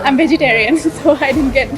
I'm vegetarian, so I didn't get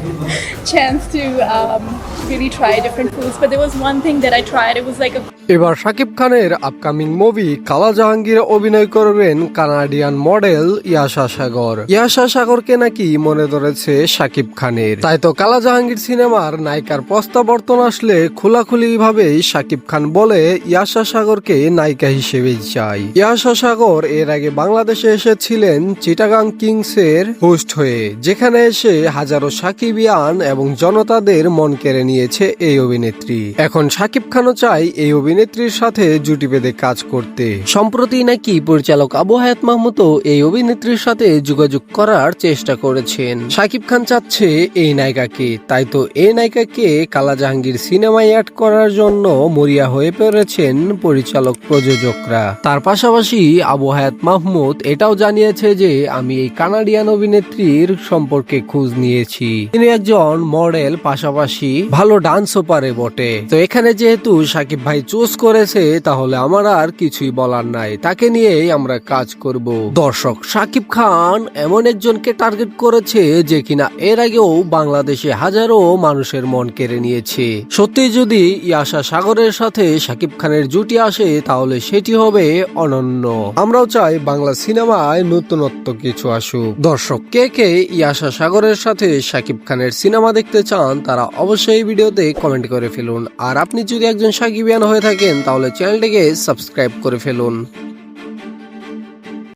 chance to um, really try different foods. But there was one thing that I tried. It was like a এবার শাকিব খানের upcoming movie কালা জাহাঙ্গীর অভিনয় করবেন Canadian model ইয়াশা সাগর ইয়াশা সাগরকে নাকি মনে ধরেছে শাকিব খানের তাই তো কালা জাহাঙ্গীর সিনেমার নায়িকার প্রস্তাবর্তন আসলে খোলাখুলি ভাবেই শাকিব খান বলে ইয়াশা সাগরকে নায়িকা হিসেবে চাই ইয়াশা সাগর এর আগে বাংলাদেশে এসেছিলেন চিটাগাং কিংস এর হোস্ট হয়ে যেখানে এসে হাজারো সাকিবিয়ান এবং জনতাদের মন কেড়ে নিয়েছে এই অভিনেত্রী। এখন শাকিব খানও চাই এই অভিনেত্রীর সাথে জুটি বেঁধে কাজ করতে। সম্প্রতি নাকি পরিচালক আবু হায়াত মাহমুদও এই অভিনেত্রীর সাথে যোগাযোগ করার চেষ্টা করেছেন। শাকিব খান চাচ্ছে এই নায়িকাকে। তাই তো এই নায়িকাকে কালা জাহাঙ্গীর সিনেমায় অ্যাড করার জন্য মরিয়া হয়ে পড়েছেন পরিচালক প্রযোজকরা। তার পাশাপাশি আবু হায়াত মাহমুদ এটাও জানিয়েছে যে, আমি এই কানাডিয়ান অভিনেত্রীর সম্পর্কে খোঁজ নিয়েছি। তিনি একজন মডেল পাশাপাশি ভালো ডান্সও পারে বটে। তো এখানে যেহেতু সাকিব ভাই চুজ করেছে, তাহলে আমার আর কিছুই বলার নাই। তাকে নিয়েই আমরা কাজ করব। দর্শক, সাকিব খান এমন একজনকে টার্গেট করেছে যে কিনা এর আগেও বাংলাদেশে হাজারো মানুষের মন কেড়ে নিয়েছে। সত্যি যদি ইয়াশা সাগরের সাথে সাকিব খানের জুটি আসে, তাহলে সেটি হবে অনন্য। আমরাও চাই বাংলা সিনেমায় নতুনত্ব কিছু আসুক। দর্শক, কে কে ইয়াশা সাগরের সাথে সাকিব খানের সিনেমা দেখতে চান, তারা অবশ্যই ভিডিওতে কমেন্ট করে ফেলুন। আর আপনি যদি একজন সাকিবিয়ান হয়ে থাকেন, তাহলে চ্যানেলটিকে সাবস্ক্রাইব করে ফেলুন।